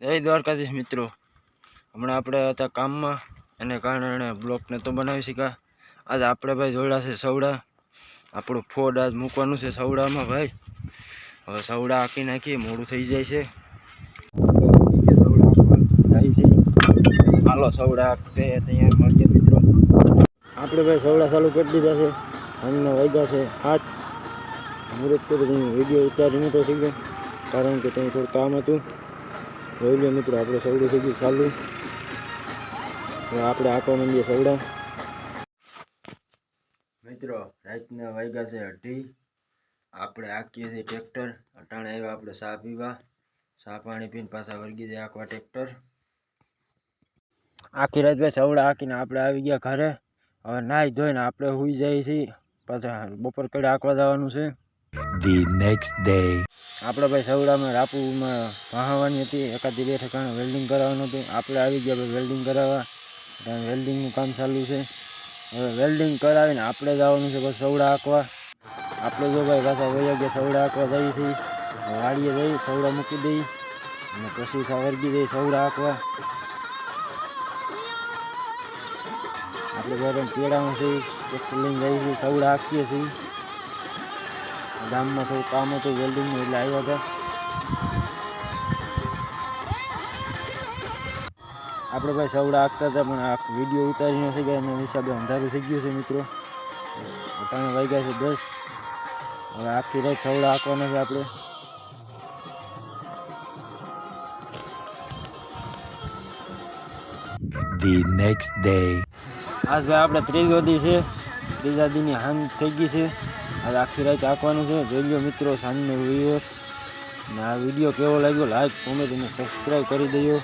જય દ્વારકાધીશ મિત્રો. હમણાં આપણે હતા કામમાં, એને કારણે બ્લોક નહોતો બનાવી શક્યા. આજે આપણે ભાઈ જોડા છે સવડા. આપણું ફોડ આજ મૂકવાનું છે સવડામાં ભાઈ. હવે સવડા આંકી નાખીએ, મોડું થઈ જાય છે. આંકવા છે હાલો, સવડા આંકતે ત્યાં મળીએ મિત્રો. આપણે ભાઈ સવડા ચાલુ કરી દીધા છે. અમને વાગ્યા છે હાથ મુહૂર્ત કરી વીડિયો ઉતારી નહોતો ગયો કારણ કે ત્યાં થોડું કામ હતું. જોઈ લે મિત્રો, આપણે સવડું થઈ ગયું ચાલુ. આપણે આંકવા માંડીએ સવડા. મિત્રો, રાતના વાગ્યા છે અઢી. આપણે આંકીએ છીએ ટ્રેક્ટર. અટાણે આવ્યા આપણે ચા પીવા. ચા પાણી પીને પાછા વળગી જાય આંકવા ટ્રેક્ટર. આખી રાત ભાઈ સવડા આંકીને આપણે આવી ગયા ઘરે. હવે નાહી ધોઈને આપણે સુઈ જઈએ છીએ. પાછા બપોર કડે આંકવા જવાનું છે. The next day. આપણે ભાઈ સવડામાં, રાપુમાં વહાવાની હતી. એકાદી બે ઠેકાણે વેલ્ડિંગ કરાવવાનું હતું. આપણે આવી ગયા ભાઈ વેલ્ડિંગ કરાવવા. વેલ્ડિંગનું કામ ચાલુ છે. હવે વેલ્ડિંગ કરાવીને આપણે જવાનું છે ભાઈ સવડા આંકવા આપણે જો ભાઈ પાછા વૈયા ગયા, સવડા આંકવા જઈએ છીએ. વાડીએ જઈ સવડા મૂકી દઈ અને પછી વર્ગી જઈ સવડા આંકવા આપણે જ્યારે તેડામાં છીએ, ટ્રેક્ટર લઈને જઈએ છીએ, સવડા આંકીએ છીએ. ગામમાં થોડું કામ હતું વેલ્ડિંગનું એટલે આવ્યા હતા. આપણે ભાઈ સવડા આંકતા હતા પણ આ વીડિયો ઉતારી નથી ગયા એના હિસાબે અંધારું થઈ ગયું છે મિત્રો. અટાણે વાગ્યા છે દસ. હવે આખી રાત સવડા આંકવાના છે આપણે. The next day. આજ ભાઈ આપણે ત્રીજો દી છે. ત્રીજા દીની હાન થઈ ગઈ છે. આજ આખી રાત આંકવાનું છે. જોઈ લો મિત્રો, સાંજનો વીડિયો અને આ વીડિયો કેવો લાગ્યો? લાઈક કોમેન્ટ અને સબસ્ક્રાઈબ કરી દઈએ